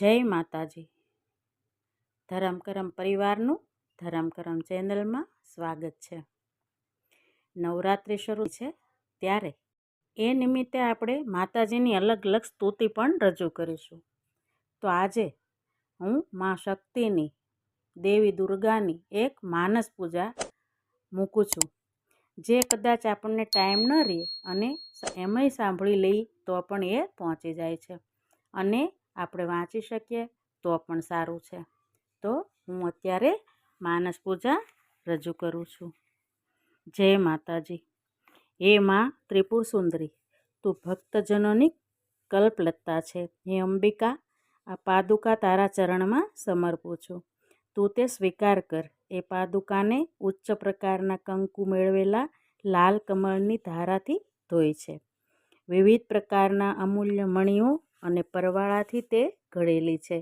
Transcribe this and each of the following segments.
જય માતાજી. ધરમ કરમ પરિવારનું, ધરમ કરમ ચેનલમાં સ્વાગત છે. નવરાત્રિ શરૂ છે ત્યારે એ નિમિત્તે આપણે માતાજીની અલગ અલગ સ્તુતિ પણ રજૂ કરીશું. તો આજે હું મા શક્તિની, દેવી દુર્ગાની એક માનસ પૂજા મૂકું છું. જે કદાચ આપણને ટાઈમ ન રહે અને એમાંય સાંભળી લઈ તો પણ એ પહોંચી જાય છે. અને આપણે વાંચી શકીએ, તો પણ સારું છે. તો હું અત્યારે માનસ પૂજા રજૂ કરું છું. જય માતાજી. હે માં ત્રિપુર સુંદરી તું ભક્તજનોની કલ્પલતા છે. હે અંબિકા, આ પાદુકા તારા ચરણમાં સમર્પું છું. તું તે સ્વીકાર કર. એ પાદુકાને ઉચ્ચ પ્રકારના કંકુ મેળવેલા લાલ કમળની ધારાથી ધોઈ છે. વિવિધ પ્રકારના અમૂલ્ય મણીઓ અને પરવાળાથી તે ઘડેલી છે.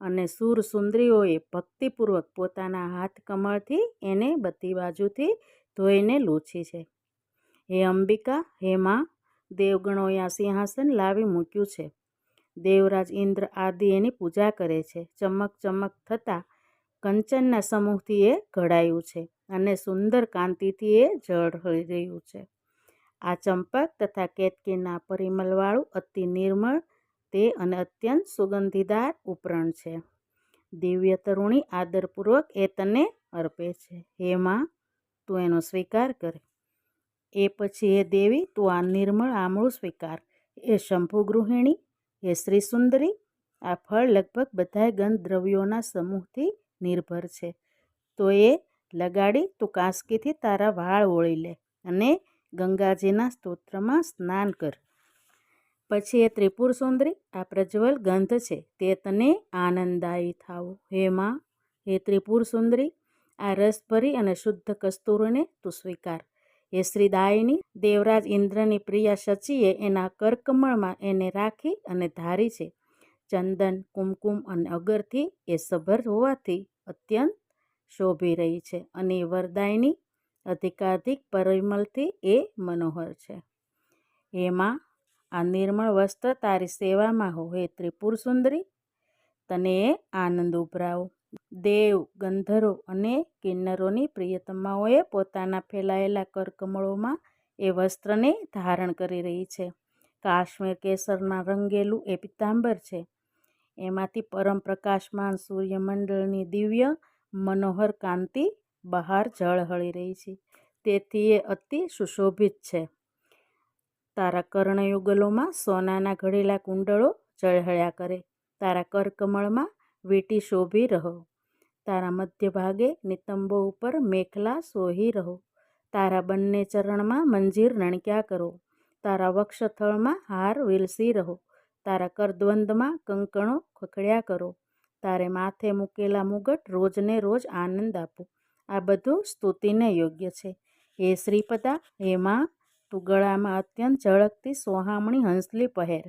અને સુર સુંદરીઓએ ભક્તિપૂર્વક પોતાના હાથ કમળથી એને બધી બાજુથી ધોઈને લૂછી છે. હે અંબિકા, હે માં, દેવગણોએ આ સિંહાસન લાવી મૂક્યું છે. દેવરાજ ઇન્દ્ર આદિ એની પૂજા કરે છે. ચમક ચમક થતાં કંચનના સમૂહથી એ ઘડાયું છે અને સુંદર કાંતિથી એ જળ રહ્યું છે. આ ચંપક તથા કેતકીના પરિમલવાળું અતિ નિર્મળ તે અને અત્યંત સુગંધીદાર ઉપરણ છે. દિવ્ય તરુણી આદરપૂર્વક એ તને અર્પે છે. હે માં, તું એનો સ્વીકાર કર. એ પછી હે દેવી, તું આ નિર્મળ આમળું સ્વીકાર. એ શંભુ ગૃહિણી હે શ્રી સુંદરી, આ ફળ લગભગ બધા ગંધ દ્રવ્યોના સમૂહથી નિર્ભર છે. તો એ લગાડી, તું કાંસકીથી તારા વાળ ઓળી લે અને ગંગાજીના સ્તોત્રમાં સ્નાન કર. પછી એ ત્રિપુર સુંદરી આ પ્રજ્વલ ગંધ છે, તે તને આનંદદાયી થાવો. હે માં, હે ત્રિપુર સુંદરી આ રસભરી અને શુદ્ધ કસ્તુરને તું સ્વીકાર. હે શ્રીદાયની, દેવરાજ ઇન્દ્રની પ્રિયા શચીએ એના કરકમળમાં એને રાખી અને ધારી છે. ચંદન, કુમકુમ અને અગરથી એ સભર હોવાથી અત્યંત શોભી રહી છે અને વરદાયની અધિકાધિક પરિમલથી એ મનોહર છે. એમાં આ નિર્મળ વસ્ત્ર તારી સેવામાં હો હે ત્રિપુર સુંદરી તને એ આનંદ ઉભરાવો દેવ, ગંધર્વ અને કિન્નરોની પ્રિયતમાઓએ પોતાના ફેલાયેલા કરકમળોમાં એ વસ્ત્રને ધારણ કરી રહી છે. કાશ્મીર કેસરના રંગેલું એ પિત્તાંબર છે. એમાંથી પરમ પ્રકાશમાન સૂર્યમંડળની દિવ્ય, મનોહર કાંતિ બહાર ઝળહળી રહી છે. તેથી એ અતિ સુશોભિત છે. તારા કર્ણયુગલોમાં સોનાના ઘડેલા કુંડળો ચળહળ્યા કરે. તારા કરકમળમાં વીટી શોભી રહો. તારા મધ્ય ભાગે નિતંબો ઉપર મેખલા સોહી રહો. તારા બંને ચરણમાં મંજીર રણક્યા કરો. તારા વક્ષથળમાં હાર વિલસી રહો. તારા કરદ્વંદમાં કંકણો ખખડ્યા કરો. તારે માથે મૂકેલા મુગટ રોજને રોજ આનંદ આપો. આ બધું સ્તુતિને યોગ્ય છે. હે શ્રીપદા, હે માં તું ગળામાં અત્યંત ઝળકતી સોહામણી હંસલી પહેર.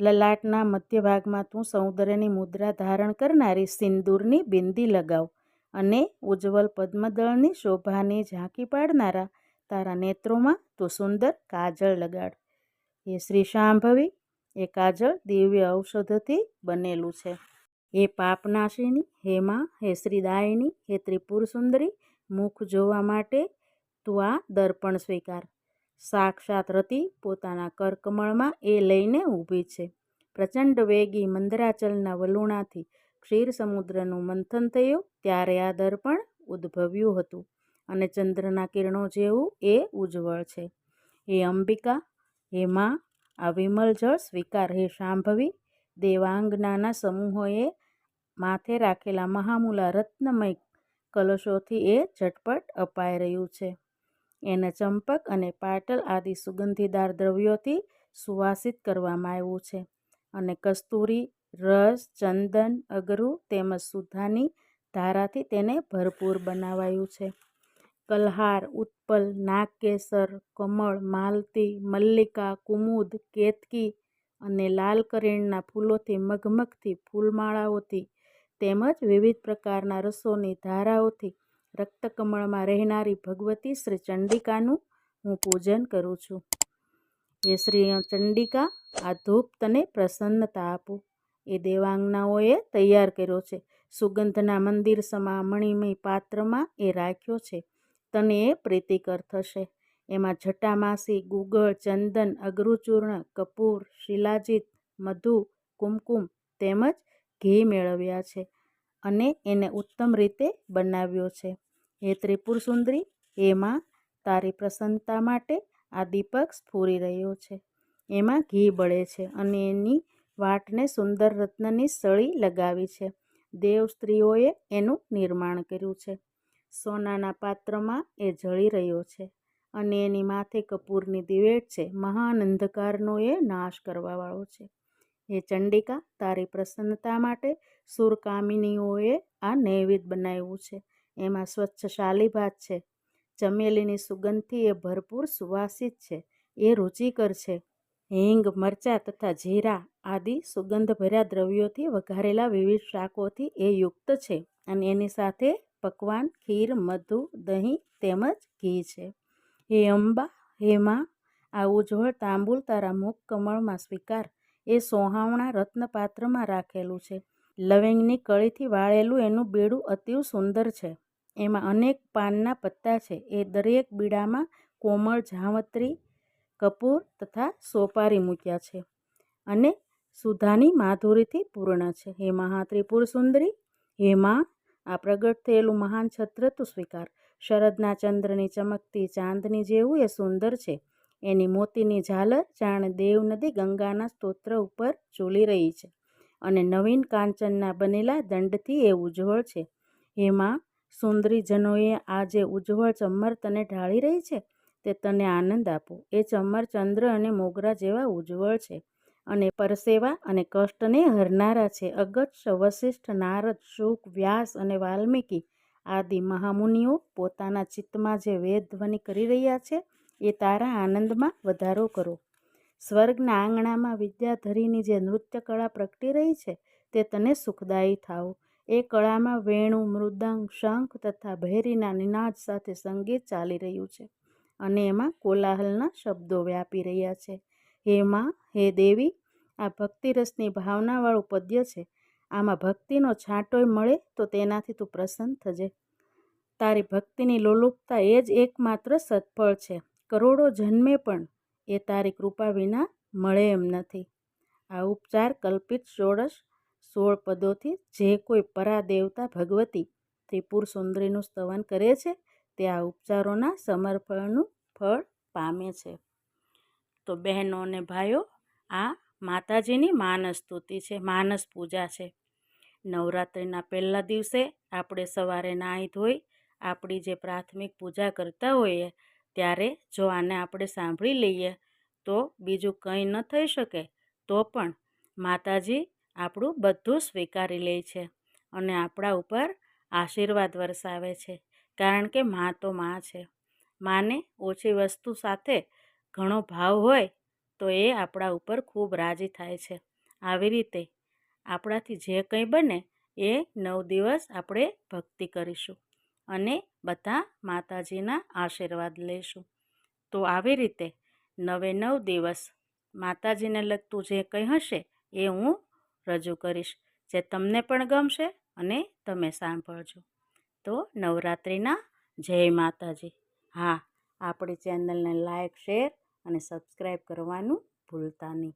લલાટના મધ્ય ભાગમાં તું સૌંદર્યની મુદ્રા ધારણ કરનારી સિંદૂરની બિંદી લગાવ અને ઉજ્જવલ પદ્મદળની શોભાની ઝાંકી પાડનારા તારા નેત્રોમાં તું સુંદર કાજળ લગાડ. એ શ્રી શાંભવી એ કાજળ દિવ્ય ઔષધથી બનેલું છે. હે પાપનાશિની, હે માં, હે શ્રીદાયની, હે ત્રિપુર સુંદરી મુખ જોવા માટે તું આ દર્પણ સ્વીકાર. સાક્ષાત રતિ પોતાના કરકમળમાં એ લઈને ઊભી છે. પ્રચંડ વેગી મંદરાચલના વલુણાથી ક્ષીર સમુદ્રનું મંથન થયું ત્યારે આ દર્પણ ઉદ્ભવ્યું હતું અને ચંદ્રના કિરણો જેવું એ ઉજ્જવળ છે. હે અંબિકા, હે માં, આ વિમલ જળ સ્વીકાર હે શાંભવી દેવાંગનાના સમૂહોએ માથે રાખેલા મહામૂલા રત્નમય કલશોથી એ ઝટપટ અપાઈ રહ્યું છે. એને ચંપક અને પાટલ આદિ સુગંધીદાર દ્રવ્યોથી સુવાસિત કરવામાં આવ્યું છે અને કસ્તુરી, રસ, ચંદન, અગરુ તેમજ સુધાની ધારાથી તેને ભરપૂર બનાવાયું છે. કલ્હાર, ઉત્પલ, નાગકેસર, કમળ, માલતી, મલ્લિકા, કુમુદ, કેતકી અને લાલ કરેણના ફૂલોથી મગમગથી ફૂલમાળાઓથી તેમજ વિવિધ પ્રકારના રસોની ધારાઓથી રક્તકમળમાં રહેનારી ભગવતી શ્રી ચંડિકાનું હું પૂજન કરું છું. હે શ્રી ચંડિકા, આ ધૂપ તને પ્રસન્નતા આપું. એ દેવાંગનાઓએ તૈયાર કર્યો છે. સુગંધના મંદિર સમા મણિમય પાત્રમાં એ રાખ્યો છે. તને એ પ્રીતિકર થશે. એમાં જટામાસી, ગુગળ, ચંદન, અગરુચૂર્ણ, કપૂર, શિલાજીત, મધુ, કુમકુમ તેમજ ઘી મેળવ્યા છે. અને એને ઉત્તમ રીતે બનાવ્યો છે. હે ત્રિપુર સુંદરી એમાં તારી પ્રસન્નતા માટે આ દીપક સ્ફૂરી રહ્યો છે. એમાં ઘી બળે છે અને એની વાટને સુંદર રત્નની સળી લગાવી છે. દેવ સ્ત્રીઓએ એનું નિર્માણ કર્યું છે. સોનાના પાત્રમાં એ જળી રહ્યો છે અને એની માથે કપૂરની દિવેટ છે. મહાન અંધકારનો એ નાશ કરવાવાળો છે. એ ચંડિકા તારી પ્રસન્નતા માટે સુરકામિનીઓએ આ નૈવેદ્ય બનાવ્યું છે. એમાં સ્વચ્છ શાલીભાત છે. ચમેલીની સુગંધથી એ ભરપૂર સુવાસિત છે. એ રુચિકર છે. હિંગ, મરચાં તથા જીરા આદિ સુગંધભર્યા દ્રવ્યોથી વઘારેલા વિવિધ શાકોથી એ યુક્ત છે અને એની સાથે પકવાન, ખીર, મધુ, દહીં તેમજ ઘી છે. હે અંબા, હે માં આ ઉજ્જવળ તાંબુલ તારા મુખ કમળમાં સ્વીકાર એ સોહાવણા રત્નપાત્રમાં રાખેલું છે. લવિંગની કળીથી વાળેલું એનું બીડું અતિવ સુંદર છે. એમાં અનેક પાનના પત્તા છે. એ દરેક બીડામાં કોમળ, જાવત્રી, કપૂર તથા સોપારી મૂક્યા છે અને સુધાની માધુરીથી પૂર્ણ છે. હે મહાત્રિપુર સુંદરી, હે માં, આ પ્રગટ થયેલું મહાન છત્ર તું સ્વીકાર. શરદના ચંદ્રની ચમકતી ચાંદની જેવું એ સુંદર છે. એની મોતીની ઝાલર જાણે દેવ નદી ગંગાના સ્તોત્ર ઉપર ઝૂલી રહી છે અને નવીન કાંચનના બનેલા દંડથી એ ઉજ્જવળ છે. એમાં સુંદરીજનોએ આ જે ઉજ્જવળ ચમર તને ઢાળી રહી છે તે તને આનંદ આપો. એ ચમર ચંદ્ર અને મોગરા જેવા ઉજ્જવળ છે અને પરસેવા અને કષ્ટને હરનારા છે. અગત્ય વશિષ્ઠ નારદ, શુક, વ્યાસ અને વાલ્મીકી આદિ મહામુનિઓ પોતાના ચિત્તમાં જે વેદ ધ્વનિ કરી રહ્યા છે એ તારા આનંદમાં વધારો કરો. સ્વર્ગના આંગણામાં વિદ્યાધરીની જે નૃત્ય કળા પ્રગટી રહી છે, તે તને સુખદાયી થાઓ. એ કળામાં વેણુ, મૃદંગ, શંખ તથા ભેરીના નિનાદ સાથે સંગીત ચાલી રહ્યું છે અને એમાં કોલાહલના શબ્દો વ્યાપી રહ્યા છે. હે માં, હે દેવી, આ ભક્તિરસની ભાવનાવાળું પદ્ય છે. આમાં ભક્તિનો છાંટોય મળે તો તેનાથી તું પ્રસન્ન થજે. તારી ભક્તિની લોલુપતા એ જ એકમાત્ર સત્ફળ છે. કરોડો જન્મે પણ એ તારી કૃપા વિના મળે એમ નથી. આ ઉપચાર કલ્પિત ષોડશ સોળ પદોથી જે કોઈ પરા દેવતા ભગવતી ત્રિપુર સુંદરીનું સ્તવન કરે છે, તે આ ઉપચારોના સમર્પણનું ફળ પામે છે. તો બહેનો અને ભાઈઓ, આ માતાજીની માનસ સ્તુતિ છે, માનસ પૂજા છે. નવરાત્રિના પહેલા દિવસે આપણે સવારે નાહી ધોઈ આપણી જે પ્રાથમિક પૂજા કરતા હોઈએ ત્યારે જો આને આપણે સાંભળી લઈએ તો બીજું કંઈ ન થઈ શકે, તો પણ માતાજી આપણું બધું સ્વીકારી લે છે અને આપણા ઉપર આશીર્વાદ વરસાવે છે, કારણ કે મા તો મા છે. માને ઓછી વસ્તુ સાથે ઘણો ભાવ હોય તો એ આપણા ઉપર ખૂબ રાજી થાય છે. આવી રીતે આપણાથી જે કંઈ બને એ નવ દિવસ આપણે ભક્તિ કરીશું અને બધા માતાજીના આશીર્વાદ લઈશું તો આવી રીતે નવે નવ દિવસ માતાજીને લગતું જે કંઈ હશે એ હું રજૂ કરીશ, જે તમને પણ ગમશે અને તમે સાંભળજો. તો નવરાત્રિના જય માતાજી. હા, આપણી ચેનલને લાઈક, શેર અને સબસ્ક્રાઈબ કરવાનું ભૂલતા નહીં.